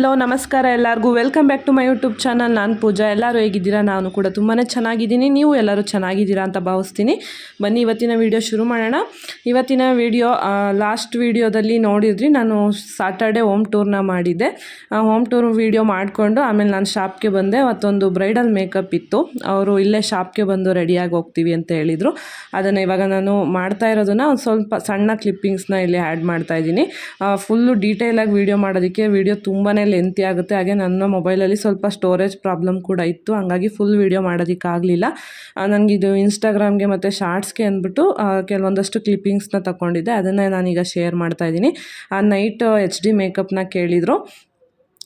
Hello, ನಮಸ್ಕಾರ ಎಲ್ಲರಿಗೂ. Welcome back to my YouTube channel ನಾನು ಪೂಜಾ. ಎಲ್ಲರೂ ಹೇಗಿದ್ದೀರಾ? ನಾನು ಕೂಡ ತುಂಬಾ ಚೆನ್ನಾಗಿದ್ದೀನಿ. ನೀವು ಎಲ್ಲರೂ ಚೆನ್ನಾಗಿದ್ದೀರಾ ಅಂತ ಭಾವಿಸ್ತೀನಿ. ಬನ್ನಿ, ಇವತ್ತಿನ ವಿಡಿಯೋ ಶುರು ಮಾಡೋಣ. ಇವತ್ತಿನ ವಿಡಿಯೋ ಲಾಸ್ಟ್ ವೀಡಿಯೋದಲ್ಲಿ ನೋಡಿದ್ರಿ, ನಾನು ಸಾಟರ್ಡೆ ಹೋಮ್ ಟೂರ್ನ ಮಾಡಿದ್ದೆ. ಹೋಮ್ ಟೂರ್ ವೀಡಿಯೋ ಮಾಡಿಕೊಂಡು ಆಮೇಲೆ ನಾನು ಶಾಪ್ಗೆ ಬಂದೆ. ಮತ್ತೊಂದು ಬ್ರೈಡಲ್ ಮೇಕಪ್ ಇತ್ತು. ಅವರು ಇಲ್ಲೇ ಶಾಪ್ಗೆ ಬಂದು ರೆಡಿಯಾಗಿ ಹೋಗ್ತೀವಿ ಅಂತ ಹೇಳಿದರು. ಅದನ್ನು ಇವಾಗ ನಾನು ಮಾಡ್ತಾ ಇರೋದನ್ನು ಒಂದು ಸ್ವಲ್ಪ ಸಣ್ಣ ಕ್ಲಿಪ್ಪಿಂಗ್ಸ್ನ ಇಲ್ಲಿ ಆ್ಯಡ್ ಮಾಡ್ತಾ ಇದ್ದೀನಿ. ಫುಲ್ಲು ಡೀಟೇಲಾಗಿ ವೀಡಿಯೋ ಮಾಡೋದಕ್ಕೆ ವೀಡಿಯೋ ತುಂಬಾ ಲೆಂತಿ ಆಗುತ್ತೆ. ಹಾಗೆ ನನ್ನ ಮೊಬೈಲಲ್ಲಿ ಸ್ವಲ್ಪ ಸ್ಟೋರೇಜ್ ಪ್ರಾಬ್ಲಮ್ ಕೂಡ ಇತ್ತು. ಹಂಗಾಗಿ ಫುಲ್ ವೀಡಿಯೋ ಮಾಡೋದಕ್ಕಾಗಲಿಲ್ಲ. ನನಗಿದು ಇನ್ಸ್ಟಾಗ್ರಾಮ್ಗೆ ಮತ್ತು ಶಾರ್ಟ್ಸ್ಗೆ ಅಂದ್ಬಿಟ್ಟು ಕೆಲವೊಂದಷ್ಟು ಕ್ಲಿಪ್ಪಿಂಗ್ಸ್ನ ತಗೊಂಡಿದ್ದೆ ಅದನ್ನೇ ನಾನೀಗ ಶೇರ್ ಮಾಡ್ತಾ ಇದ್ದೀನಿ. ಆ ನೈಟ್ ಎಚ್ ಡಿ ಮೇಕಪ್ನ ಕೇಳಿದರು.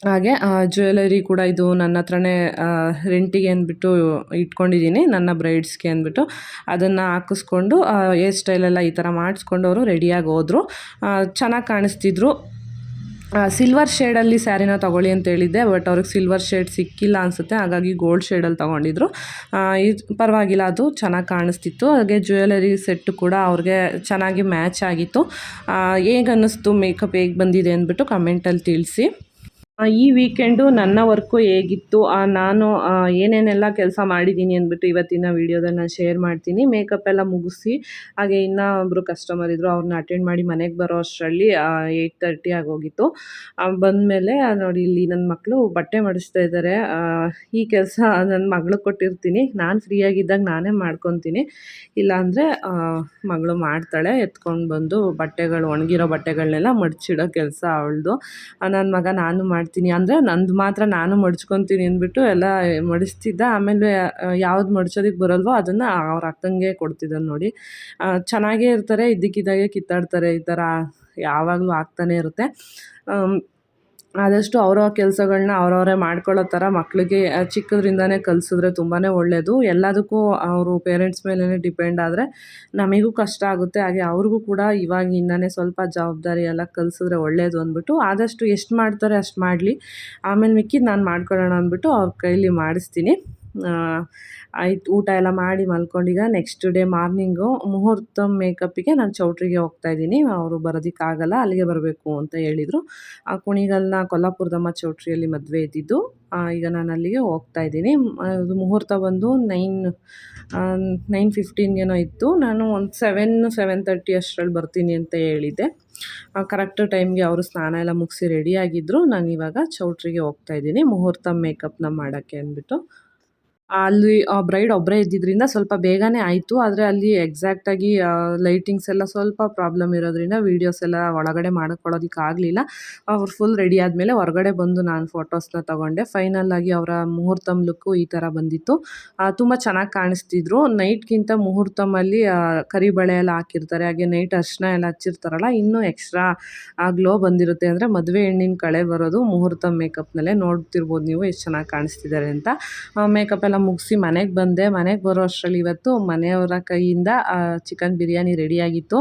ಹಾಗೆ ಜ್ಯುವೆಲರಿ ಕೂಡ ಇದು ನನ್ನ ಹತ್ರನೇ ರೆಂಟಿಗೆ ಅಂದ್ಬಿಟ್ಟು ಇಟ್ಕೊಂಡಿದ್ದೀನಿ. ನನ್ನ ಬ್ರೈಡ್ಸ್ಗೆ ಅಂದ್ಬಿಟ್ಟು ಅದನ್ನು ಹಾಕಿಸ್ಕೊಂಡು ಹೇರ್ ಸ್ಟೈಲೆಲ್ಲ ಈ ಥರ ಮಾಡಿಸ್ಕೊಂಡು ಅವರು ರೆಡಿಯಾಗಿ ಹೋದರು. ಚೆನ್ನಾಗಿ ಕಾಣಿಸ್ತಿದ್ರು. ಸಿಲ್ವರ್ ಶೇಡಲ್ಲಿ ಸ್ಯಾರಿನ ತೊಗೊಳ್ಳಿ ಅಂತ ಹೇಳಿದ್ದೆ ಬಟ್ ಅವ್ರಿಗೆ ಸಿಲ್ವರ್ ಶೇಡ್ ಸಿಕ್ಕಿಲ್ಲ ಅನಿಸುತ್ತೆ, ಹಾಗಾಗಿ ಗೋಲ್ಡ್ ಶೇಡಲ್ಲಿ ತೊಗೊಂಡಿದ್ರು. ಇದು ಪರವಾಗಿಲ್ಲ, ಅದು ಚೆನ್ನಾಗಿ ಕಾಣಿಸ್ತಿತ್ತು. ಹಾಗೆ ಜ್ಯುವೆಲರಿ ಸೆಟ್ಟು ಕೂಡ ಅವ್ರಿಗೆ ಚೆನ್ನಾಗಿ ಮ್ಯಾಚ್ ಆಗಿತ್ತು. ಹೇಗೆ ಅನ್ನಿಸ್ತು ಮೇಕಪ್ ಹೇಗೆ ಬಂದಿದೆ ಅಂದ್ಬಿಟ್ಟು ಕಮೆಂಟಲ್ಲಿ ತಿಳಿಸಿ. ಈ ವೀಕೆಂಡು ನನ್ನ ವರ್ಕು ಹೇಗಿತ್ತು? ನಾನು ಏನೇನೆಲ್ಲ ಕೆಲಸ ಮಾಡಿದ್ದೀನಿ ಅಂದ್ಬಿಟ್ಟು ಇವತ್ತಿನ ವೀಡಿಯೋದಲ್ಲಿ ನಾನು ಶೇರ್ ಮಾಡ್ತೀನಿ. ಮೇಕಪ್ ಎಲ್ಲ ಮುಗಿಸಿ, ಹಾಗೆ ಇನ್ನೂ ಒಬ್ಬರು ಕಸ್ಟಮರ್ ಇದ್ದರು ಅವ್ರನ್ನ ಅಟೆಂಡ್ ಮಾಡಿ ಮನೆಗೆ ಬರೋ ಅಷ್ಟರಲ್ಲಿ ಏಯ್ಟ್ ತರ್ಟಿ ಆಗೋಗಿತ್ತು. ಬಂದಮೇಲೆ ನೋಡಿ, ಇಲ್ಲಿ ನನ್ನ ಮಕ್ಕಳು ಬಟ್ಟೆ ಮಡಿಸ್ತಾ ಇದ್ದಾರೆ ಈ ಕೆಲಸ ನನ್ನ ಮಗಳು ಕೊಟ್ಟಿರ್ತೀನಿ. ನಾನು ಫ್ರೀಯಾಗಿದ್ದಾಗ ನಾನೇ ಮಾಡ್ಕೊತೀನಿ. ಇಲ್ಲಾಂದರೆ ಮಗಳು ಮಾಡ್ತಾಳೆ, ಎತ್ಕೊಂಡು ಬಂದು ಬಟ್ಟೆಗಳು, ಒಣಗಿರೋ ಬಟ್ಟೆಗಳನ್ನೆಲ್ಲ ಮಡಚಿಡೋ ಕೆಲಸ ಅವಳದು. ನನ್ನ ಮಗ ನಾನು ಮಾಡ್ತೀನಿ ಅಂದರೆ ನಂದು ಮಾತ್ರ ನಾನು ಮಡ್ಚ್ಕೊತೀನಿ ಅಂದ್ಬಿಟ್ಟು ಎಲ್ಲ ಮಡಿಸ್ತಿದ್ದ. ಆಮೇಲೆ ಯಾವ್ದು ಮಡ್ಚೋದಕ್ಕೆ ಬರಲ್ವೋ ಅದನ್ನು ಅವ್ರು ಅಕ್ಕಂಗೆ ಕೊಡ್ತಿದ್ದ ನೋಡಿ. ಚೆನ್ನಾಗೇ ಇರ್ತಾರೆ, ಇದ್ದಕ್ಕಿದ್ದಾಗೆ ಕಿತ್ತಾಡ್ತಾರೆ ಈ ಥರ ಯಾವಾಗಲೂ ಆಗ್ತಾನೆ ಇರುತ್ತೆ. ಆದಷ್ಟು ಅವ್ರವ್ರ ಕೆಲಸಗಳನ್ನ ಅವರವರೇ ಮಾಡ್ಕೊಳ್ಳೋ ಥರ ಮಕ್ಕಳಿಗೆ ಚಿಕ್ಕದ್ರಿಂದನೇ ಕಲಿಸಿದ್ರೆ ತುಂಬಾ ಒಳ್ಳೆಯದು ಎಲ್ಲದಕ್ಕೂ ಅವರು ಪೇರೆಂಟ್ಸ್ ಮೇಲೇ ಡಿಪೆಂಡ್ ಆದರೆ ನಮಗೂ ಕಷ್ಟ ಆಗುತ್ತೆ. ಹಾಗೆ ಅವ್ರಿಗೂ ಕೂಡ ಇವಾಗಿಂದನೇ ಸ್ವಲ್ಪ ಜವಾಬ್ದಾರಿ ಎಲ್ಲ ಕಲಿಸಿದ್ರೆ ಒಳ್ಳೆಯದು ಅಂದ್ಬಿಟ್ಟು ಆದಷ್ಟು ಎಷ್ಟು ಮಾಡ್ತಾರೆ ಅಷ್ಟು ಮಾಡಲಿ. ಆಮೇಲೆ ಮಿಕ್ಕಿದ್ದು ನಾನು ಮಾಡ್ಕೊಳ್ಳೋಣ ಅಂದ್ಬಿಟ್ಟು ಅವ್ರ ಕೈಲಿ ಮಾಡಿಸ್ತೀನಿ. ಆಯ್ತು, ಊಟ ಎಲ್ಲ ಮಾಡಿ ಮಲ್ಕೊಂಡೀಗ ನೆಕ್ಸ್ಟ್ ಡೇ ಮಾರ್ನಿಂಗು ಮುಹೂರ್ತ ಮೇಕಪ್ಪಿಗೆ ನಾನು ಚೌಟ್ರಿಗೆ ಹೋಗ್ತಾ ಇದ್ದೀನಿ. ಅವರು ಬರೋದಕ್ಕಾಗಲ್ಲ, ಅಲ್ಲಿಗೆ ಬರಬೇಕು ಅಂತ ಹೇಳಿದರು. ಆ ಕುಣಿಗಲ್ನ ಕೊಲ್ಲಾಪುರದಮ್ಮ ಚೌಟ್ರಿಯಲ್ಲಿ ಮದುವೆ ಇದ್ದಿದ್ದು ಈಗ ನಾನು ಅಲ್ಲಿಗೆ ಹೋಗ್ತಾ ಇದ್ದೀನಿ. ಅದು ಮುಹೂರ್ತ ಬಂದು ನೈನ್ ನೈನ್ ಫಿಫ್ಟೀನ್ಗೇನೋ ಇತ್ತು. ನಾನು ಒಂದು ಸೆವೆನ್ ಸೆವೆನ್ ತರ್ಟಿ ಅಷ್ಟರಲ್ಲಿ ಬರ್ತೀನಿ ಅಂತ ಹೇಳಿದ್ದೆ. ಕರೆಕ್ಟ್ ಟೈಮ್ಗೆ ಅವರು ಸ್ನಾನ ಎಲ್ಲ ಮುಗಿಸಿ ರೆಡಿಯಾಗಿದ್ದರು ನಾನು ಇವಾಗ ಚೌಟ್ರಿಗೆ ಹೋಗ್ತಾ ಇದ್ದೀನಿ, ಮುಹೂರ್ತ ಮೇಕಪ್ನ ಮಾಡೋಕ್ಕೆ ಅಂದ್ಬಿಟ್ಟು. ಅಲ್ಲಿ ಬ್ರೈಡ್ ಒಬ್ಬರೇ ಇದ್ದಿದ್ದರಿಂದ ಸ್ವಲ್ಪ ಬೇಗನೆ ಆಯಿತು. ಆದರೆ ಅಲ್ಲಿ ಎಕ್ಸಾಕ್ಟಾಗಿ ಲೈಟಿಂಗ್ಸ್ ಎಲ್ಲ ಸ್ವಲ್ಪ ಪ್ರಾಬ್ಲಮ್ ಇರೋದ್ರಿಂದ ವೀಡಿಯೋಸ್ ಎಲ್ಲ ಒಳಗಡೆ ಮಾಡ್ಕೊಳ್ಳೋದಕ್ಕಾಗಲಿಲ್ಲ ಅವ್ರು ಫುಲ್ ರೆಡಿ ಆದಮೇಲೆ ಹೊರಗಡೆ ಬಂದು ನಾನು ಫೋಟೋಸ್ನ ತಗೊಂಡೆ. ಫೈನಲ್ ಆಗಿ ಅವರ ಮುಹೂರ್ತಮ್ ಲುಕ್ಕು ಈ ಥರ ಬಂದಿತ್ತು. ತುಂಬ ಚೆನ್ನಾಗಿ ಕಾಣಿಸ್ತಿದ್ರು. ನೈಟ್ಗಿಂತ ಮುಹೂರ್ತಮಲ್ಲಿ ಕರಿಬಳೆ ಎಲ್ಲ ಹಾಕಿರ್ತಾರೆ. ಹಾಗೆ ನೈಟ್ ಅರ್ಶನ ಎಲ್ಲ ಹಚ್ಚಿರ್ತಾರಲ್ಲ, ಇನ್ನೂ ಎಕ್ಸ್ಟ್ರಾ ಆ ಗ್ಲೋ ಬಂದಿರುತ್ತೆ ಅಂದರೆ ಮದುವೆ ಹೆಣ್ಣಿನ ಕಳೆ ಬರೋದು ಮುಹೂರ್ತ ಮೇಕಪ್ನಲ್ಲೇ ನೋಡ್ತಿರ್ಬೋದು ನೀವು ಎಷ್ಟು ಚೆನ್ನಾಗಿ ಕಾಣಿಸ್ತಿದ್ದಾರೆ ಅಂತ. ಮೇಕಪ್ ಎಲ್ಲ ಮುಗಿಸಿ ಮನೆಗೆ ಬಂದೆ. ಮನೆಗೆ ಬರೋ ಅಷ್ಟರಲ್ಲಿ ಇವತ್ತು ಮನೆಯವರ ಕೈಯಿಂದ ಚಿಕನ್ ಬಿರಿಯಾನಿ ರೆಡಿಯಾಗಿತ್ತು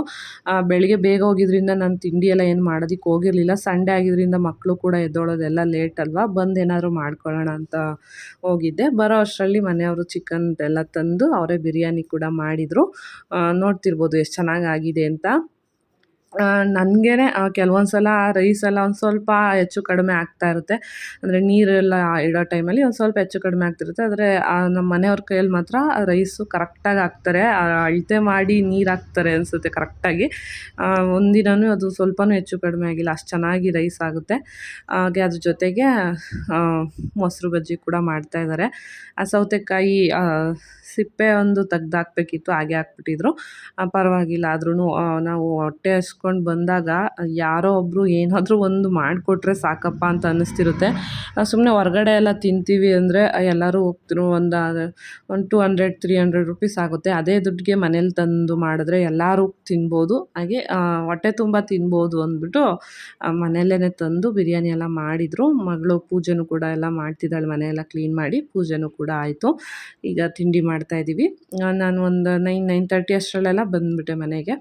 ಬೆಳಿಗ್ಗೆ ಬೇಗ ಹೋಗಿದ್ರಿಂದ ನಾನು ತಿಂಡಿ ಎಲ್ಲ ಏನು ಮಾಡೋದಕ್ಕೆ ಹೋಗಿರಲಿಲ್ಲ. ಸಂಡೇ ಆಗಿದ್ದರಿಂದ ಮಕ್ಕಳು ಕೂಡ ಎದ್ದೋಳೋದೆಲ್ಲ ಲೇಟ್ ಅಲ್ವಾ? ಬಂದು ಏನಾದರೂ ಮಾಡ್ಕೊಳ್ಳೋಣ ಅಂತ ಹೋಗಿದ್ದೆ. ಬರೋ ಅಷ್ಟರಲ್ಲಿ ಮನೆಯವರು ಚಿಕನ್ ಎಲ್ಲ ತಂದು, ಅವರೇ ಬಿರಿಯಾನಿ ಕೂಡ ಮಾಡಿದರು. ನೋಡ್ತಿರ್ಬೋದು ಎಷ್ಟು ಚೆನ್ನಾಗಾಗಿದೆ ಅಂತ. ನನಗೇ ಕೆಲವೊಂದು ಸಲ ರೈಸ್ ಎಲ್ಲ ಒಂದು ಸ್ವಲ್ಪ ಹೆಚ್ಚು ಕಡಿಮೆ ಆಗ್ತಾ ಇರುತ್ತೆ. ಅಂದರೆ ನೀರೆಲ್ಲ ಇಡೋ ಟೈಮಲ್ಲಿ ಒಂದು ಸ್ವಲ್ಪ ಹೆಚ್ಚು ಕಡಿಮೆ ಆಗ್ತಿರುತ್ತೆ ಆದರೆ ನಮ್ಮ ಮನೆಯವ್ರ ಕೈಯಲ್ಲಿ ಮಾತ್ರ ರೈಸು ಕರೆಕ್ಟಾಗಿ ಹಾಕ್ತಾರೆ. ಅಳತೆ ಮಾಡಿ ನೀರು ಹಾಕ್ತಾರೆ ಅನಿಸುತ್ತೆ ಕರೆಕ್ಟಾಗಿ. ಒಂದಿನವೂ ಅದು ಸ್ವಲ್ಪನೂ ಹೆಚ್ಚು ಕಡಿಮೆ ಆಗಿಲ್ಲ. ಅಷ್ಟು ಚೆನ್ನಾಗಿ ರೈಸ್ ಆಗುತ್ತೆ. ಹಾಗೆ ಅದ್ರ ಜೊತೆಗೆ ಮೊಸರು ಬಜ್ಜಿ ಕೂಡ ಮಾಡ್ತಾಯಿದ್ದಾರೆ ಆ, ಸೌತೆಕಾಯಿ ಸಿಪ್ಪೆ ಒಂದು ತೆಗ್ದು ಹಾಕ್ಬೇಕಿತ್ತು, ಹಾಗೆ ಹಾಕ್ಬಿಟ್ಟಿದ್ರು. ಪರವಾಗಿಲ್ಲ. ಆದ್ರೂ ನಾವು ಹೊಟ್ಟೆ ಹಸ್ಕೊಂಡು ಬಂದಾಗ, ಯಾರೋ ಒಬ್ಬರು ಏನಾದರೂ ಒಂದು ಮಾಡಿಕೊಟ್ರೆ ಸಾಕಪ್ಪ ಅಂತ ಅನ್ನಿಸ್ತಿರುತ್ತೆ. ಸುಮ್ಮನೆ ಹೊರಗಡೆ ಎಲ್ಲ ತಿಂತೀವಿ ಅಂದರೆ, ಎಲ್ಲರೂ ಹೋಗ್ತಿರೋ ಒಂದು ಒಂದು two hundred three hundred rupees ಆಗುತ್ತೆ. ಅದೇ ದುಡ್ಡಿಗೆ ಮನೇಲಿ ತಂದು ಮಾಡಿದ್ರೆ ಎಲ್ಲರೂ ತಿನ್ಬೋದು. ಹಾಗೆ ಹೊಟ್ಟೆ ತುಂಬ ತಿನ್ಬೋದು ಅಂದ್ಬಿಟ್ಟು ಮನೆಯಲ್ಲೇ ತಂದು ಬಿರಿಯಾನಿ ಎಲ್ಲ ಮಾಡಿದರು. ಮಗಳು ಪೂಜೆನೂ ಕೂಡ ಎಲ್ಲ ಮಾಡ್ತಿದ್ದಾಳೆ, ಮನೆಯೆಲ್ಲ ಕ್ಲೀನ್ ಮಾಡಿ ಪೂಜೆನೂ ಕೂಡ ಆಯಿತು. ಈಗ ತಿಂಡಿ ಮಾಡ್ತಾಯಿದ್ದೀವಿ ನಾನು ಒಂದು ನೈನ್ ನೈನ್ ತರ್ಟಿ ಅಷ್ಟರಲ್ಲೆಲ್ಲ ಬಂದುಬಿಟ್ಟೆ ಮನೆಗೆ.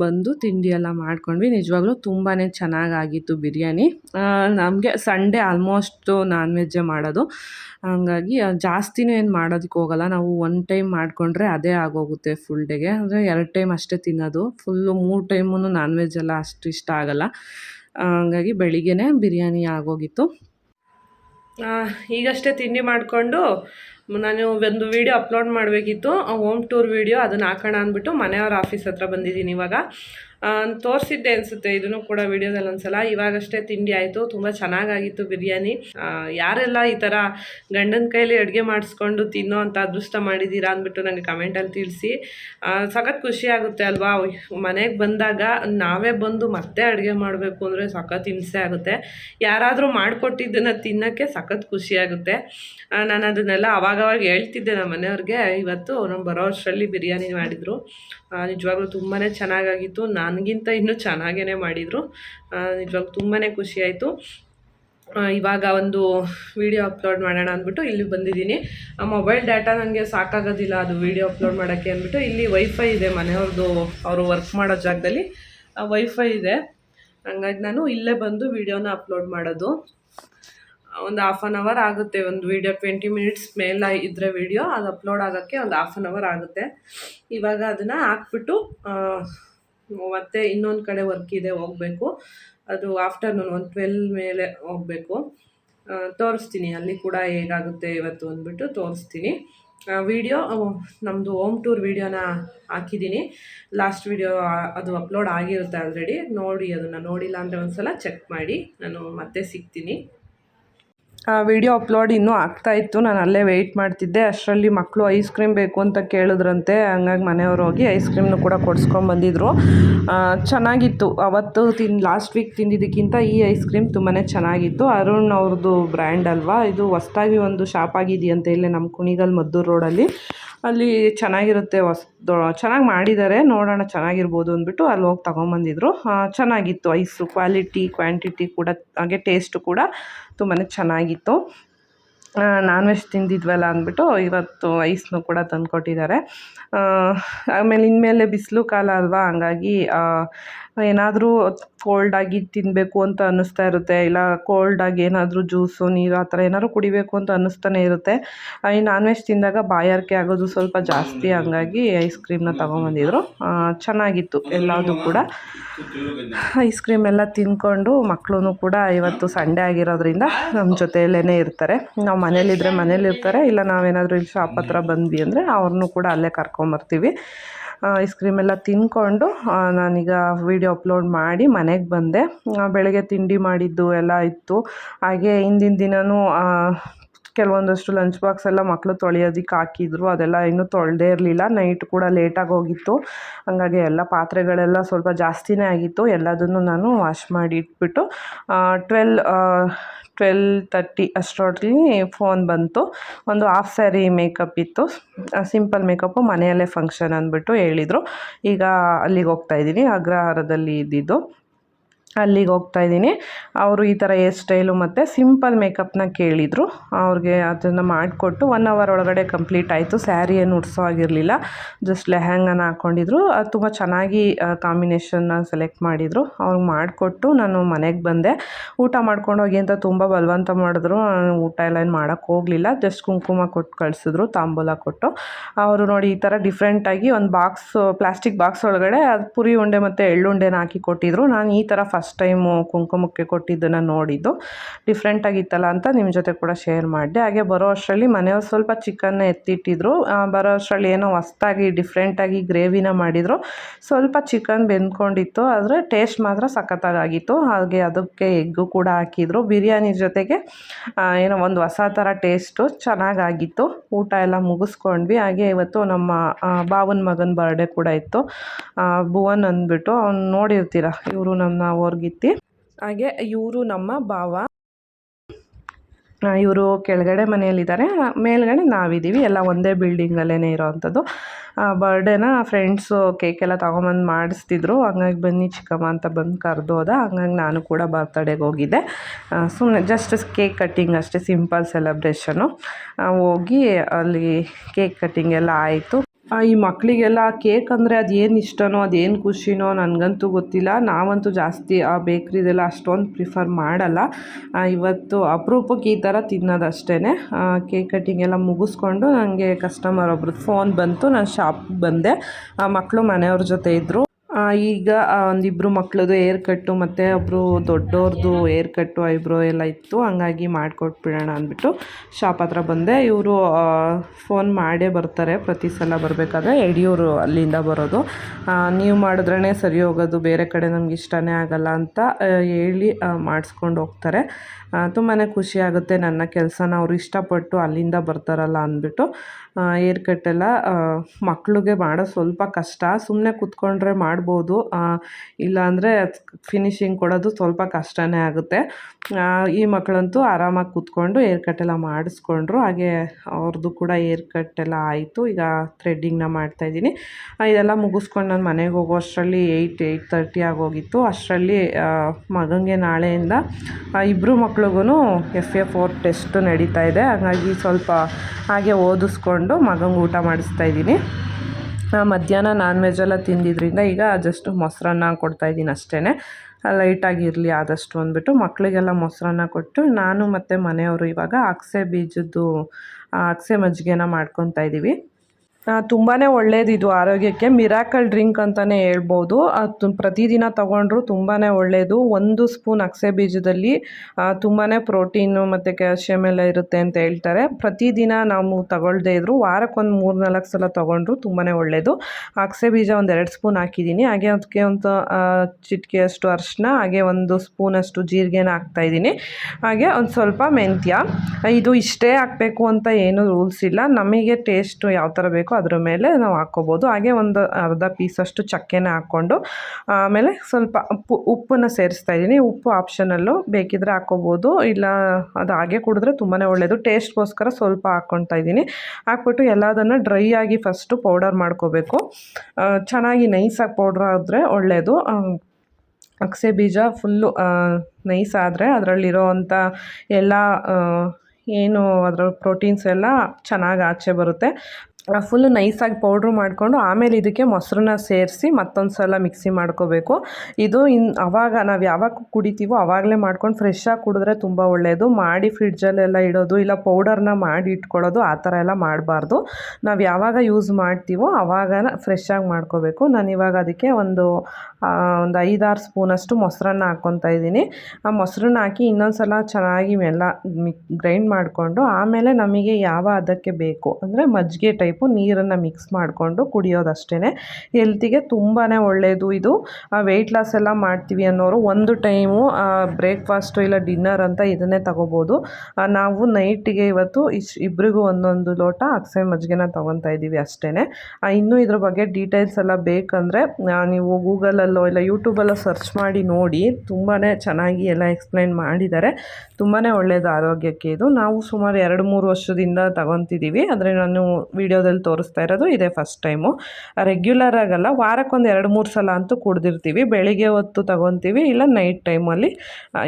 ಬಂದು ತಿಂಡಿ ಮಾಡ್ಕೊಂಡ್ವಿ. ನಿಜವಾಗ್ಲೂ ತುಂಬಾ ಚೆನ್ನಾಗಾಗಿತ್ತು ಬಿರಿಯಾನಿ. ನಮಗೆ ಸಂಡೇ ಆಲ್ಮೋಸ್ಟು ನಾನ್ ವೆಜ್ಜೇ ಮಾಡೋದು. ಹಂಗಾಗಿ ಜಾಸ್ತಿನೂ ಏನು ಮಾಡೋದಕ್ಕೆ ಹೋಗಲ್ಲ. ನಾವು ಒನ್ ಟೈಮ್ ಮಾಡಿಕೊಂಡ್ರೆ ಅದೇ ಆಗೋಗುತ್ತೆ ಫುಲ್ ಡೇಗೆ ಅಂದರೆ ಎರಡು ಟೈಮ್ ಅಷ್ಟೇ ತಿನ್ನೋದು. ಫುಲ್ಲು ಮೂರು ಟೈಮೂ ನಾನ್ ವೆಜ್ ಎಲ್ಲ ಅಷ್ಟು ಇಷ್ಟ ಆಗಲ್ಲ. ಹಂಗಾಗಿ ಬೆಳಿಗ್ಗೆನೇ ಬಿರಿಯಾನಿ ಆಗೋಗಿತ್ತು. ಈಗಷ್ಟೇ ತಿಂಡಿ ಮಾಡಿಕೊಂಡು ನಾನು ಒಂದು ವಿಡಿಯೋ ಅಪ್ಲೋಡ್ ಮಾಡಬೇಕಿತ್ತು ಹೋಮ್ ಟೂರ್ ವಿಡಿಯೋ ಅದನ್ನು ಹಾಕೋಣ ಅಂದ್ಬಿಟ್ಟು ಮನೆಯವ್ರ ಆಫೀಸ್ ಹತ್ರ ಬಂದಿದ್ದೀನಿ ಇವಾಗ. ತೋರಿಸಿದ್ದೆ ಅನಿಸುತ್ತೆ. ಇದನ್ನು ಕೂಡ ವಿಡಿಯೋದಲ್ಲಿ ಒಂದ್ಸಲ. ಇವಾಗಷ್ಟೇ ತಿಂಡಿ ಆಯಿತು. ತುಂಬ ಚೆನ್ನಾಗಾಗಿತ್ತು ಬಿರಿಯಾನಿ. ಯಾರೆಲ್ಲ ಈ ಥರ ಗಂಡನ ಕೈಲಿ ಅಡುಗೆ ಮಾಡಿಸ್ಕೊಂಡು ತಿನ್ನೋ ಅಂತ ಅದೃಷ್ಟ ಮಾಡಿದ್ದೀರಾ ಅಂದ್ಬಿಟ್ಟು ನನಗೆ ಕಮೆಂಟಲ್ಲಿ ತಿಳಿಸಿ. ಸಖತ್ ಖುಷಿ ಆಗುತ್ತೆ ಅಲ್ವಾ? ಮನೆಗೆ ಬಂದಾಗ ನಾವೇ ಬಂದು ಮತ್ತೆ ಅಡುಗೆ ಮಾಡಬೇಕು ಅಂದರೆ ಸಖತ್ ಹಿಂಸೆ ಆಗುತ್ತೆ. ಯಾರಾದರೂ ಮಾಡಿಕೊಟ್ಟಿದ್ದನ್ನು ತಿನ್ನೋಕ್ಕೆ ಸಖತ್ ಖುಷಿ ಆಗುತ್ತೆ. ನಾನು ಅದನ್ನೆಲ್ಲ ಅವಾಗವಾಗ ಹೇಳ್ತಿದ್ದೆ ನಮ್ಮ ಮನೆಯವ್ರಿಗೆ. ಇವತ್ತು ನಮ್ಮ ಬರೋ ಅಷ್ಟರಲ್ಲಿ ಬಿರಿಯಾನಿ ಮಾಡಿದರು. ನಿಜವಾಗ್ಲೂ ತುಂಬಾ ಚೆನ್ನಾಗಾಗಿತ್ತು. ನನಗಿಂತ ಇನ್ನೂ ಚೆನ್ನಾಗೇ ಮಾಡಿದರು. ನಿಜವಾಗ ತುಂಬಾ ಖುಷಿಯಾಯಿತು ಇವಾಗ ಒಂದು ವಿಡಿಯೋ ಅಪ್ಲೋಡ್ ಮಾಡೋಣ ಅಂದ್ಬಿಟ್ಟು ಇಲ್ಲಿ ಬಂದಿದ್ದೀನಿ. ಆ, ಮೊಬೈಲ್ ಡಾಟಾ ನನಗೆ ಸಾಕಾಗೋದಿಲ್ಲ ಅದು ವಿಡಿಯೋ ಅಪ್ಲೋಡ್ ಮಾಡೋಕ್ಕೆ ಅಂದ್ಬಿಟ್ಟು ಇಲ್ಲಿ ವೈಫೈ ಇದೆ ಮನೆಯವ್ರದ್ದು, ಅವರು ವರ್ಕ್ ಮಾಡೋ ಜಾಗದಲ್ಲಿ. ವೈಫೈ ಇದೆ. ಹಂಗಾಗಿ ನಾನು ಇಲ್ಲೇ ಬಂದು ವಿಡಿಯೋನ ಅಪ್ಲೋಡ್ ಮಾಡೋದು. ಒಂದು ಹಾಫ್ ಆನ್ ಅವರ್ ಆಗುತ್ತೆ, ಒಂದು ವಿಡಿಯೋ ಟ್ವೆಂಟಿ ಮಿನಿಟ್ಸ್ ಮೇಲೆ ಇದ್ದರೆ ವಿಡಿಯೋ, ಅದು ಅಪ್ಲೋಡ್ ಆಗೋಕ್ಕೆ ಒಂದು ಹಾಫ್ ಆನ್ ಅವರ್ ಆಗುತ್ತೆ. ಇವಾಗ ಅದನ್ನು ಹಾಕ್ಬಿಟ್ಟು ಮತ್ತೆ ಇನ್ನೊಂದು ಕಡೆ ವರ್ಕ್ ಇದೆ, ಹೋಗಬೇಕು. ಅದು ಆಫ್ಟರ್ನೂನ್ ಒಂದು ಟ್ವೆಲ್ ಮೇಲೆ ಹೋಗಬೇಕು. ತೋರಿಸ್ತೀನಿ, ಅಲ್ಲಿ ಕೂಡ ಹೇಗಾಗುತ್ತೆ ಇವತ್ತು ಅಂದ್ಬಿಟ್ಟು ತೋರಿಸ್ತೀನಿ. ವಿಡಿಯೋ ನಮ್ಮದು ಹೋಮ್ ಟೂರ್ ವಿಡಿಯೋನ ಹಾಕಿದ್ದೀನಿ ಲಾಸ್ಟ್ ವಿಡಿಯೋ ಅದು ಅಪ್ಲೋಡ್ ಆಗಿರುತ್ತೆ ಆಲ್ರೆಡಿ ನೋಡಿ, ಅದನ್ನು ನೋಡಿಲ್ಲ ಅಂದರೆ ಒಂದು ಸಲ ಚೆಕ್ ಮಾಡಿ. ನಾನು ಮತ್ತೆ ಸಿಗ್ತೀನಿ. ವಿಡಿಯೋ ಅಪ್ಲೋಡ್ ಇನ್ನೂ ಆಗ್ತಾ ಇತ್ತು. ನಾನು ಅಲ್ಲೇ ವೆಯ್ಟ್ ಮಾಡ್ತಿದ್ದೆ. ಅಷ್ಟರಲ್ಲಿ ಮಕ್ಕಳು ಐಸ್ ಕ್ರೀಮ್ ಬೇಕು ಅಂತ ಕೇಳಿದ್ರಂತೆ. ಹಂಗಾಗಿ ಮನೆಯವ್ರು ಹೋಗಿ ಐಸ್ ಕ್ರೀಮ್ನು ಕೂಡ ಕೊಡಿಸ್ಕೊಂಬಂದಿದ್ರು ಚೆನ್ನಾಗಿತ್ತು. ಅವತ್ತು ತಿನ್ ಲಾಸ್ಟ್ ವೀಕ್ ತಿಂದಿದ್ದಕ್ಕಿಂತ ಈ ಐಸ್ ಕ್ರೀಮ್ ತುಂಬಾ ಚೆನ್ನಾಗಿತ್ತು. ಅರುಣ್ ಅವ್ರದ್ದು ಬ್ರ್ಯಾಂಡ್ ಅಲ್ವಾ? ಇದು ಹೊಸ್ದಾಗಿ ಒಂದು ಶಾಪ್ ಆಗಿದೆಯಂತೆ ಇಲ್ಲೇ ನಮ್ಮ ಕುಣಿಗಲ್ ಮದ್ದೂರು ರೋಡಲ್ಲಿ ಅಲ್ಲಿ ಚೆನ್ನಾಗಿರುತ್ತೆ ಹೊಸ ಚೆನ್ನಾಗಿ ಮಾಡಿದ್ದಾರೆ ನೋಡೋಣ ಚೆನ್ನಾಗಿರ್ಬೋದು ಅಂದ್ಬಿಟ್ಟು ಅಲ್ಲಿ ಹೋಗಿ ತಗೊಂಬಂದಿದ್ರು. ಚೆನ್ನಾಗಿತ್ತು ಐಸು, ಕ್ವಾಲಿಟಿ, ಕ್ವಾಂಟಿಟಿ ಕೂಡ, ಹಾಗೆ ಟೇಸ್ಟು ಕೂಡ ತುಂಬಾ ಚೆನ್ನಾಗಿತ್ತು. ನಾನ್ ವೆಜ್ ತಿಂದಿದ್ವಲ್ಲ ಅಂದ್ಬಿಟ್ಟು ಇವತ್ತು ಐಸ್ನು ಕೂಡ ತಂದುಕೊಟ್ಟಿದ್ದಾರೆ. ಆಮೇಲೆ ಇನ್ಮೇಲೆ ಬಿಸಿಲು ಕಾಲ ಅಲ್ವಾ, ಹಂಗಾಗಿ ಏನಾದರೂ ಕೋಲ್ಡಾಗಿ ತಿನ್ನಬೇಕು ಅಂತ ಅನ್ನಿಸ್ತಾ ಇರುತ್ತೆ, ಇಲ್ಲ ಕೋಲ್ಡಾಗಿ ಏನಾದರೂ ಜ್ಯೂಸು ನೀರು ಆ ಥರ ಏನಾದ್ರು ಕುಡಿಬೇಕು ಅಂತ ಅನ್ನಿಸ್ತಾನೆ ಇರುತ್ತೆ. ಈ ನಾನ್ ವೆಜ್ ತಿಂದಾಗ ಬಾಯಾರಿಕೆ ಆಗೋದು ಸ್ವಲ್ಪ ಜಾಸ್ತಿ, ಹಂಗಾಗಿ ಐಸ್ ಕ್ರೀಮ್ನ ತೊಗೊಂಬಂದಿದ್ರು. ಚೆನ್ನಾಗಿತ್ತು ಎಲ್ಲದೂ ಕೂಡ. ಐಸ್ ಕ್ರೀಮ್ ಎಲ್ಲ ತಿಂದ್ಕೊಂಡು ಮಕ್ಕಳು ಕೂಡ ಇವತ್ತು ಸಂಡೇ ಆಗಿರೋದ್ರಿಂದ ನಮ್ಮ ಜೊತೆಯಲ್ಲೇ ಇರ್ತಾರೆ. ನಾವು ಮನೇಲಿದ್ದರೆ ಮನೇಲಿರ್ತಾರೆ, ಇಲ್ಲ ನಾವೇನಾದರೂ ಇಲ್ಲಿ ಶಾಪ್ ಹತ್ರ ಬಂದ್ವಿ ಅಂದರೆ ಅವ್ರನ್ನೂ ಕೂಡ ಅಲ್ಲೇ ಕರ್ಕೊಂಬರ್ತೀವಿ. ಐಸ್ ಕ್ರೀಮ್ ಎಲ್ಲ ತಿಂದ್ಕೊಂಡು ನಾನೀಗ ವೀಡಿಯೋ ಅಪ್ಲೋಡ್ ಮಾಡಿ ಮನೆಗೆ ಬಂದೆ. ಬೆಳಗ್ಗೆ ತಿಂಡಿ ಮಾಡಿದ್ದು ಎಲ್ಲ ಇತ್ತು. ಹಾಗೆ ಹಿಂದಿನ ದಿನವೂ ಕೆಲವೊಂದಷ್ಟು ಲಂಚ್ ಬಾಕ್ಸ್ ಎಲ್ಲ ಮಕ್ಕಳು ತೊಳೆಯೋದಕ್ಕೆ ಹಾಕಿದ್ರು. ಅದೆಲ್ಲ ಇನ್ನೂ ತೊಳೆದೇ ಇರಲಿಲ್ಲ. ನೈಟ್ ಕೂಡ ಲೇಟಾಗಿ ಹೋಗಿತ್ತು. ಹಾಗಾಗಿ ಎಲ್ಲ ಪಾತ್ರೆಗಳೆಲ್ಲ ಸ್ವಲ್ಪ ಜಾಸ್ತಿನೇ ಆಗಿತ್ತು. ಎಲ್ಲದನ್ನು ನಾನು ವಾಶ್ ಮಾಡಿ ಇಟ್ಬಿಟ್ಟು ಟ್ವೆಲ್ ಟ್ವೆಲ್ ತರ್ಟಿ ಅಷ್ಟರಲ್ಲಿ ಫೋನ್ ಬಂತು. ಒಂದು ಹಾಫ್ ಸ್ಯಾರಿ ಮೇಕಪ್ ಇತ್ತು. ಸಿಂಪಲ್ ಮೇಕಪ್ಪು ಮನೆಯಲ್ಲೇ ಫಂಕ್ಷನ್ ಅಂದ್ಬಿಟ್ಟು ಹೇಳಿದರು. ಈಗ ಅಲ್ಲಿಗೆ ಹೋಗ್ತಾ ಇದ್ದೀನಿ. ಅಗ್ರಹಾರದಲ್ಲಿ ಇದ್ದಿದ್ದು. ಅಲ್ಲಿಗೆ ಹೋಗ್ತಾ ಇದ್ದೀನಿ. ಅವರು ಈ ಥರ ಹೇರ್ ಸ್ಟೈಲು ಮತ್ತು ಸಿಂಪಲ್ ಮೇಕಪ್ನ ಕೇಳಿದರು. ಅವ್ರಿಗೆ ಅದನ್ನು ಮಾಡಿಕೊಟ್ಟು ಒನ್ ಅವರ್ ಒಳಗಡೆ ಕಂಪ್ಲೀಟ್ ಆಯಿತು. ಸ್ಯಾರಿ ಏನು ಉಡ್ಸೋ ಆಗಿರಲಿಲ್ಲ ಜಸ್ಟ್ ಲೆಹೆಂಗಾನ ಹಾಕ್ಕೊಂಡಿದ್ರು ಅದು ತುಂಬ ಚೆನ್ನಾಗಿ ಕಾಂಬಿನೇಷನ್ನ ಸೆಲೆಕ್ಟ್ ಮಾಡಿದರು. ಅವ್ರಿಗೆ ಮಾಡಿಕೊಟ್ಟು ನಾನು ಮನೆಗೆ ಬಂದೆ. ಊಟ ಮಾಡ್ಕೊಂಡು ಹೋಗಿ ಅಂತ ತುಂಬ ಬಲವಂತ ಮಾಡಿದ್ರು. ಊಟ ಎಲ್ಲ ಏನು ಮಾಡೋಕ್ಕೆ ಹೋಗಲಿಲ್ಲ. ಜಸ್ಟ್ ಕುಂಕುಮ ಕೊಟ್ಟು ಕಳಿಸಿದ್ರು, ತಾಂಬೂಲ ಕೊಟ್ಟು. ಅವರು ನೋಡಿ ಈ ಥರ ಡಿಫ್ರೆಂಟಾಗಿ ಒಂದು ಬಾಕ್ಸ್ ಪ್ಲಾಸ್ಟಿಕ್ ಬಾಕ್ಸ್ ಒಳಗಡೆ ಅದು ಪುರಿ ಉಂಡೆ ಮತ್ತು ಎಳ್ಳುಂಡೆನ ಹಾಕಿ ಕೊಟ್ಟಿದ್ರು. ನಾನು ಈ ಥರ ಫಸ್ಟ್ ಟೈಮು ಕುಂಕುಮಕ್ಕೆ ಕೊಟ್ಟಿದ್ದನ್ನು ನೋಡಿದ್ದು. ಡಿಫ್ರೆಂಟಾಗಿತ್ತಲ್ಲ ಅಂತ ನಿಮ್ಮ ಜೊತೆ ಕೂಡ ಶೇರ್ ಮಾಡಿದೆ. ಹಾಗೆ ಬರೋ ಅಷ್ಟರಲ್ಲಿ ಮನೆಯವ್ರು ಸ್ವಲ್ಪ ಚಿಕನ್ನ ಎತ್ತಿಟ್ಟಿದ್ರು. ಬರೋ ಅಷ್ಟರಲ್ಲಿ ಏನೋ ಹೊಸ್ದಾಗಿ ಡಿಫ್ರೆಂಟಾಗಿ ಗ್ರೇವಿನ ಮಾಡಿದರು. ಸ್ವಲ್ಪ ಚಿಕನ್ ಬೆಂದ್ಕೊಂಡಿತ್ತು, ಆದರೆ ಟೇಸ್ಟ್ ಮಾತ್ರ ಸಖತ್ತಾಗಿತ್ತು. ಹಾಗೆ ಅದಕ್ಕೆ ಎಗ್ಗು ಕೂಡ ಹಾಕಿದರು. ಬಿರಿಯಾನಿ ಜೊತೆಗೆ ಏನೋ ಒಂದು ಹೊಸ ಥರ ಟೇಸ್ಟು ಚೆನ್ನಾಗಾಗಿತ್ತು. ಊಟ ಎಲ್ಲ ಮುಗಿಸ್ಕೊಂಡ್ವಿ. ಹಾಗೆ ಇವತ್ತು ನಮ್ಮ ಬಾವನ ಮಗನ ಬರ್ಡೇ ಕೂಡ ಇತ್ತು. ಭುವನ್ ಅಂದ್ಬಿಟ್ಟು, ಅವ್ನು ನೋಡಿರ್ತೀರ, ಇವರು ನಮ್ಮ ಅವ್ರಿಗಿತ್ತಿ. ಹಾಗೆ ಇವರು ನಮ್ಮ ಭಾವ. ಇವರು ಕೆಳಗಡೆ ಮನೆಯಲ್ಲಿದ್ದಾರೆ. ಮೇಲ್ಗಡೆ ನಾವಿದ್ದೀವಿ. ಎಲ್ಲ ಒಂದೇ ಬಿಲ್ಡಿಂಗಲ್ಲೇ ಇರೋವಂಥದ್ದು ಬರ್ಡೇನ ಫ್ರೆಂಡ್ಸು ಕೇಕೆಲ್ಲ ತೊಗೊಂಬಂದು ಮಾಡಿಸ್ತಿದ್ರು. ಹಂಗಾಗಿ ಬನ್ನಿ ಚಿಕ್ಕಮ್ಮ ಅಂತ ಬಂದು ಕರೆದು ಹೋದ. ಹಂಗಾಗಿ ನಾನು ಕೂಡ ಬರ್ತಡೇಗೆ ಹೋಗಿದ್ದೆ. ಸುಮ್ಮನೆ ಜಸ್ಟ್ ಕೇಕ್ ಕಟ್ಟಿಂಗ್ ಅಷ್ಟೇ ಸಿಂಪಲ್ ಸೆಲೆಬ್ರೇಷನು. ಹೋಗಿ ಅಲ್ಲಿ ಕೇಕ್ ಕಟ್ಟಿಂಗ್ ಎಲ್ಲ ಆಯಿತು. ಈ ಮಕ್ಕಳಿಗೆಲ್ಲ ಕೇಕ್ ಅಂದರೆ ಅದು ಏನು ಇಷ್ಟನೋ ಅದೇನು ಖುಷಿನೋ ನನಗಂತೂ ಗೊತ್ತಿಲ್ಲ. ನಾವಂತೂ ಜಾಸ್ತಿ, ಆ ಬೇಕ್ರಿದೆಲ್ಲ ಅಷ್ಟೊಂದು ಪ್ರಿಫರ್ ಮಾಡಲ್ಲ. ಇವತ್ತು ಅಪರೂಪಕ್ಕೆ ಈ ಥರ ತಿನ್ನೋದಷ್ಟೇ ಕೇಕ್ ಕಟ್ಟಿಂಗ್ ಎಲ್ಲ ಮುಗಿಸ್ಕೊಂಡು ನನಗೆ ಕಸ್ಟಮರ್ ಒಬ್ರದ್ದು ಫೋನ್ ಬಂತು. ನಾನು ಶಾಪ್ಗೆ ಬಂದೆ. ಆ ಮಕ್ಕಳು ಮನೆಯವ್ರ ಜೊತೆ ಇದ್ದರು ಈಗ ಒಂದಿಬ್ಬರು ಮಕ್ಳದ್ದು ಏರ್ ಕಟ್ಟು ಮತ್ತು ಒಬ್ಬರು ದೊಡ್ಡವ್ರದ್ದು ಏರ್ ಕಟ್ಟು ಐಬ್ರೋ ಎಲ್ಲ ಇತ್ತು. ಹಂಗಾಗಿ ಮಾಡಿಕೊಟ್ಬಿಡೋಣ ಅಂದ್ಬಿಟ್ಟು ಶಾಪ್ ಹತ್ರ ಬಂದೆ. ಇವರು ಫೋನ್ ಮಾಡೇ ಬರ್ತಾರೆ. ಪ್ರತಿ ಸಲ ಬರಬೇಕಾದ್ರೆ ಯಡಿಯೂರು ಅಲ್ಲಿಂದ ಬರೋದು. ನೀವು ಮಾಡಿದ್ರೇ ಸರಿ ಹೋಗೋದು. ಬೇರೆ ಕಡೆ ನಮ್ಗೆ ಇಷ್ಟನೇ ಆಗಲ್ಲ ಅಂತ ಹೇಳಿ ಮಾಡಿಸ್ಕೊಂಡು ಹೋಗ್ತಾರೆ. ತುಂಬಾ ಖುಷಿ ಆಗುತ್ತೆ. ನನ್ನ ಕೆಲಸನ ಅವರು ಇಷ್ಟಪಟ್ಟು ಅಲ್ಲಿಂದ ಬರ್ತಾರಲ್ಲ ಅಂದ್ಬಿಟ್ಟು ಏರ್ ಕಟ್ಟೆಲ್ಲ ಮಕ್ಳಿಗೆ ಮಾಡೋ ಸ್ವಲ್ಪ ಕಷ್ಟ. ಸುಮ್ಮನೆ ಕೂತ್ಕೊಂಡ್ರೆ ಮಾಡ್ಬೋದು. ಇಲ್ಲಾಂದರೆ ಫಿನಿಶಿಂಗ್ ಕೊಡೋದು ಸ್ವಲ್ಪ ಕಷ್ಟನೇ ಆಗುತ್ತೆ. ಈ ಮಕ್ಕಳಂತೂ ಆರಾಮಾಗಿ ಕೂತ್ಕೊಂಡು ಏರ್ ಕಟ್ಟೆಲ್ಲ ಮಾಡಿಸ್ಕೊಂಡ್ರು. ಹಾಗೆ ಅವ್ರದ್ದು ಕೂಡ ಏರ್ ಕಟ್ಟೆಲ್ಲ ಆಯಿತು. ಈಗ ಥ್ರೆಡ್ಡಿಂಗ್ನ ಮಾಡ್ತಾಯಿದ್ದೀನಿ ಇದೆಲ್ಲ ಮುಗಿಸ್ಕೊಂಡು ನಾನು ಮನೆಗೆ ಹೋಗೋ ಅಷ್ಟರಲ್ಲಿ ಏಯ್ಟ್ ಏಯ್ಟ್ ತರ್ಟಿ ಆಗೋಗಿತ್ತು ಅಷ್ಟರಲ್ಲಿ ಮಗನಿಗೆ ನಾಳೆಯಿಂದ ಇಬ್ಬರು ಮಕ್ಳಿಗೂ ಎಫ್ ಎ ಫೋರ್ ಟೆಸ್ಟ್ ನಡೀತಾ ಇದೆ. ಹಾಗಾಗಿ ಸ್ವಲ್ಪ ಹಾಗೆ ಓದಿಸ್ಕೊಂಡು ಮಗಂಗೆ ಊಟ ಮಾಡಿಸ್ತಾ ಇದ್ದೀನಿ. ಮಧ್ಯಾಹ್ನ ನಾನ್ ವೆಜ್ ಎಲ್ಲ ತಿಂದಿದ್ರಿಂದ ಈಗ ಜಸ್ಟ್ ಮೊಸರನ್ನ ಕೊಡ್ತಾಯಿದ್ದೀನಿ ಅಷ್ಟೇ ಲೈಟಾಗಿರಲಿ ಆದಷ್ಟು ಅಂದ್ಬಿಟ್ಟು ಮಕ್ಕಳಿಗೆಲ್ಲ ಮೊಸರನ್ನ ಕೊಟ್ಟು ನಾನು ಮತ್ತು ಮನೆಯವರು ಇವಾಗ ಅಗಸೆ ಬೀಜದ್ದು ಅಗಸೆ ಮಜ್ಜಿಗೆನ ಮಾಡ್ಕೊತಾ ಇದ್ದೀವಿ ತುಂಬಾ ಒಳ್ಳೇದು ಇದು ಆರೋಗ್ಯಕ್ಕೆ. ಮಿರಾಕಲ್ ಡ್ರಿಂಕ್ ಅಂತಲೇ ಹೇಳ್ಬೋದು. ಅದು ಪ್ರತಿದಿನ ತಗೊಂಡ್ರು ತುಂಬಾ ಒಳ್ಳೆಯದು ಒಂದು ಸ್ಪೂನ್ ಅಗಸೆ ಬೀಜದಲ್ಲಿ ತುಂಬಾ ಪ್ರೋಟೀನು ಮತ್ತು ಕ್ಯಾಲ್ಶಿಯಮ್ ಎಲ್ಲ ಇರುತ್ತೆ ಅಂತ ಹೇಳ್ತಾರೆ. ಪ್ರತಿದಿನ ನಾವು ತಗೊಳ್ಳದೇ ಇದ್ದರೂ ವಾರಕ್ಕೊಂದು ಮೂರು ನಾಲ್ಕು ಸಲ ತೊಗೊಂಡ್ರು ತುಂಬಾ ಒಳ್ಳೆಯದು ಅಗಸೆ ಬೀಜ ಒಂದು ಎರಡು ಸ್ಪೂನ್ ಹಾಕಿದ್ದೀನಿ. ಹಾಗೆ ಅದಕ್ಕೆ ಒಂದು ಚಿಟಿಕೆಯಷ್ಟು ಅರಿಶಿನ ಹಾಗೆ ಒಂದು ಸ್ಪೂನಷ್ಟು ಜೀರಿಗೆನ ಹಾಕ್ತಾಯಿದ್ದೀನಿ ಹಾಗೆ ಒಂದು ಸ್ವಲ್ಪ ಮೆಂತ್ಯ. ಇದು ಇಷ್ಟೇ ಹಾಕಬೇಕು ಅಂತ ಏನೂ ರೂಲ್ಸ್ ಇಲ್ಲ. ನಮಗೆ ಟೇಸ್ಟು ಯಾವ ಥರ ಬೇಕೋ ಅದ್ರ ಮೇಲೆ ನಾವು ಹಾಕ್ಕೋಬೋದು. ಹಾಗೆ ಒಂದು ಅರ್ಧ ಪೀಸಷ್ಟು ಚಕ್ಕೆನ ಹಾಕ್ಕೊಂಡು, ಆಮೇಲೆ ಸ್ವಲ್ಪ ಉಪ್ಪು, ಉಪ್ಪನ್ನು ಸೇರಿಸ್ತಾ ಇದ್ದೀನಿ. ಉಪ್ಪು ಆಪ್ಷನಲ್ಲು ಬೇಕಿದ್ರೆ ಹಾಕ್ಕೋಬೋದು. ಇಲ್ಲ ಅದು ಹಾಗೆ ಕುಡಿದ್ರೆ ತುಂಬಾ ಒಳ್ಳೆಯದು ಟೇಸ್ಟ್ಗೋಸ್ಕರ ಸ್ವಲ್ಪ ಹಾಕ್ಕೊತಾ ಇದ್ದೀನಿ. ಹಾಕ್ಬಿಟ್ಟು ಎಲ್ಲದನ್ನು ಡ್ರೈ ಆಗಿ ಫಸ್ಟು ಪೌಡರ್ ಮಾಡ್ಕೋಬೇಕು. ಚೆನ್ನಾಗಿ ನೈಸಾಗಿ ಪೌಡ್ರ್ ಆದರೆ ಒಳ್ಳೆಯದು ಅಗಸೆ ಬೀಜ ಫುಲ್ಲು ನೈಸ್ ಆದರೆ ಅದರಲ್ಲಿರೋ ಅಂಥ ಎಲ್ಲ ಏನು ಅದರ ಪ್ರೋಟೀನ್ಸ್ ಎಲ್ಲ ಚೆನ್ನಾಗಿ ಆಚೆ ಬರುತ್ತೆ. ಫುಲ್ಲು ನೈಸಾಗಿ ಪೌಡ್ರ್ ಮಾಡಿಕೊಂಡು ಆಮೇಲೆ ಇದಕ್ಕೆ ಮೊಸರನ್ನ ಸೇರಿಸಿ ಮತ್ತೊಂದು ಸಲ ಮಿಕ್ಸಿ ಮಾಡ್ಕೋಬೇಕು. ಇದು ಇನ್ ಆವಾಗ ನಾವು ಯಾವಾಗ ಕುಡಿತೀವೋ ಆವಾಗಲೇ ಮಾಡ್ಕೊಂಡು ಫ್ರೆಶ್ಶಾಗಿ ಕುಡಿದ್ರೆ ತುಂಬ ಒಳ್ಳೆಯದು ಮಾಡಿ ಫ್ರಿಡ್ಜಲ್ಲೆಲ್ಲ ಇಡೋದು ಇಲ್ಲ ಪೌಡರ್ನ ಮಾಡಿ ಇಟ್ಕೊಳ್ಳೋದು ಆ ಥರ ಎಲ್ಲ ಮಾಡಬಾರ್ದು. ನಾವು ಯಾವಾಗ ಯೂಸ್ ಮಾಡ್ತೀವೋ ಆವಾಗ ಫ್ರೆಶ್ಶಾಗಿ ಮಾಡ್ಕೋಬೇಕು. ನಾನು ಇವಾಗ ಅದಕ್ಕೆ ಒಂದು ಒಂದು ಐದಾರು ಸ್ಪೂನಷ್ಟು ಮೊಸರನ್ನ ಹಾಕ್ಕೊತಾ ಇದ್ದೀನಿ. ಆ ಮೊಸರನ್ನ ಹಾಕಿ ಇನ್ನೊಂದು ಸಲ ಚೆನ್ನಾಗಿ ಎಲ್ಲ ಗ್ರೈಂಡ್ ಮಾಡಿಕೊಂಡು ಆಮೇಲೆ ನಮಗೆ ಯಾವ ಅದಕ್ಕೆ ಬೇಕು ಅಂದರೆ ಮಜ್ಜಿಗೆ ಟೈಪು ನೀರನ್ನು ಮಿಕ್ಸ್ ಮಾಡಿಕೊಂಡು ಕುಡಿಯೋದಷ್ಟೇ ಹೆಲ್ತಿಗೆ ತುಂಬಾ ಒಳ್ಳೆಯದು ಇದು. ವೆಯ್ಟ್ ಲಾಸ್ ಎಲ್ಲ ಮಾಡ್ತೀವಿ ಅನ್ನೋರು ಒಂದು ಟೈಮು ಬ್ರೇಕ್ಫಾಸ್ಟು ಇಲ್ಲ ಡಿನ್ನರ್ ಅಂತ ಇದನ್ನೇ ತಗೋಬೋದು. ನಾವು ನೈಟಿಗೆ ಇವತ್ತು ಇಶ್ ಇಬ್ಬರಿಗೂ ಒಂದೊಂದು ಲೋಟ ಅಕ್ಸೆ ಮಜ್ಜಿಗೆನ ತೊಗೊತಾ ಇದ್ದೀವಿ ಅಷ್ಟೇ ಇನ್ನೂ ಇದ್ರ ಬಗ್ಗೆ ಡೀಟೇಲ್ಸ್ ಎಲ್ಲ ಬೇಕಂದರೆ ನೀವು ಗೂಗಲಲ್ಲೋ ಇಲ್ಲ ಯೂಟ್ಯೂಬಲ್ಲೋ ಸರ್ಚ್ ಮಾಡಿ ನೋಡಿ. ತುಂಬಾ ಚೆನ್ನಾಗಿ ಎಲ್ಲ ಎಕ್ಸ್ಪ್ಲೈನ್ ಮಾಡಿದ್ದಾರೆ. ತುಂಬಾ ಒಳ್ಳೆಯದು ಆರೋಗ್ಯಕ್ಕೆ ಇದು. ನಾವು ಸುಮಾರು ಎರಡು ಮೂರು ವರ್ಷದಿಂದ ತಗೊತಿದ್ದೀವಿ. ಆದರೆ ನಾನು ವೀಡಿಯೋದಲ್ಲಿ ತೋರಿಸ್ತಾ ಇರೋದು ಇದೇ ಫಸ್ಟ್ ಟೈಮು ರೆಗ್ಯುಲರ್ ಆಗಲ್ಲ, ವಾರಕ್ಕೊಂದು ಎರಡು, ಮೂರು ಸಲ ಅಂತೂ ಕುಡ್ದಿರ್ತೀವಿ. ಬೆಳಿಗ್ಗೆ ಹೊತ್ತು ತಗೊತೀವಿ, ಇಲ್ಲ ನೈಟ್ ಟೈಮಲ್ಲಿ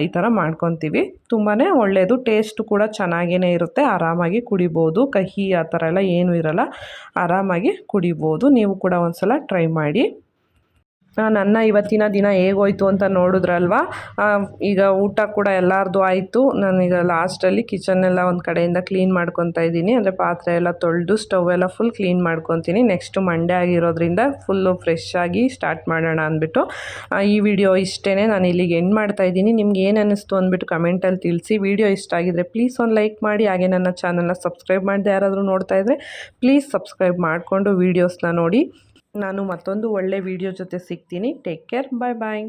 ಈ ಥರ ಮಾಡ್ಕೊತೀವಿ. ತುಂಬಾ ಒಳ್ಳೆಯದು ಟೇಸ್ಟ್ ಕೂಡ ಚೆನ್ನಾಗೇ ಇರುತ್ತೆ. ಆರಾಮಾಗಿ ಕುಡಿಬೋದು. ಕಹಿ ಆ ಥರ ಎಲ್ಲ ಏನೂ ಇರಲ್ಲ. ಆರಾಮಾಗಿ ಕುಡಿಬೋದು. ನೀವು ಕೂಡ ಒಂದ್ಸಲ ಟ್ರೈ ಮಾಡಿ. ನನ್ನ ಇವತ್ತಿನ ದಿನ ಹೇಗೋಯ್ತು ಅಂತ ನೋಡಿದ್ರಲ್ವಾ? ಈಗ ಊಟ ಕೂಡ ಎಲ್ಲರದು ಆಯಿತು. ನಾನೀಗ ಲಾಸ್ಟಲ್ಲಿ ಕಿಚನ್ನೆಲ್ಲ ಒಂದು ಕಡೆಯಿಂದ ಕ್ಲೀನ್ ಮಾಡ್ಕೊತಾ ಇದ್ದೀನಿ. ಅಂದರೆ ಪಾತ್ರೆ ಎಲ್ಲ ತೊಳೆದು ಸ್ಟವ್ ಎಲ್ಲ ಫುಲ್ ಕ್ಲೀನ್ ಮಾಡ್ಕೊತೀನಿ. ನೆಕ್ಸ್ಟು ಮಂಡೇ ಆಗಿರೋದ್ರಿಂದ ಫುಲ್ಲು ಫ್ರೆಶ್ ಆಗಿ ಸ್ಟಾರ್ಟ್ ಮಾಡೋಣ ಅಂದ್ಬಿಟ್ಟು ಈ ವಿಡಿಯೋ ಇಷ್ಟೇ ನಾನು ಇಲ್ಲಿಗೆ ಎಂಡ್ ಮಾಡ್ತಾ ಇದ್ದೀನಿ. ನಿಮ್ಗೆ ಏನು ಅನ್ನಿಸ್ತು ಅಂದ್ಬಿಟ್ಟು ಕಮೆಂಟಲ್ಲಿ ತಿಳಿಸಿ. ವಿಡಿಯೋ ಇಷ್ಟ ಆಗಿದ್ರೆ ಪ್ಲೀಸ್ ಒಂದು ಲೈಕ್ ಮಾಡಿ. ಹಾಗೆ ನನ್ನ ಚಾನಲ್ನ ಸಬ್ಸ್ಕ್ರೈಬ್ ಮಾಡಿದೆ ಯಾರಾದರೂ ನೋಡ್ತಾ ಇದ್ದರೆ ಪ್ಲೀಸ್ ಸಬ್ಸ್ಕ್ರೈಬ್ ಮಾಡಿಕೊಂಡು ವೀಡಿಯೋಸ್ನ ನೋಡಿ. ನಾನು ಮತ್ತೊಂದು ಒಳ್ಳೆ ವಿಡಿಯೋ ಜೊತೆ ಸಿಗ್ತೀನಿ. ಟೇಕ್ ಕೇರ್ ಬಾಯ್ ಬಾಯ್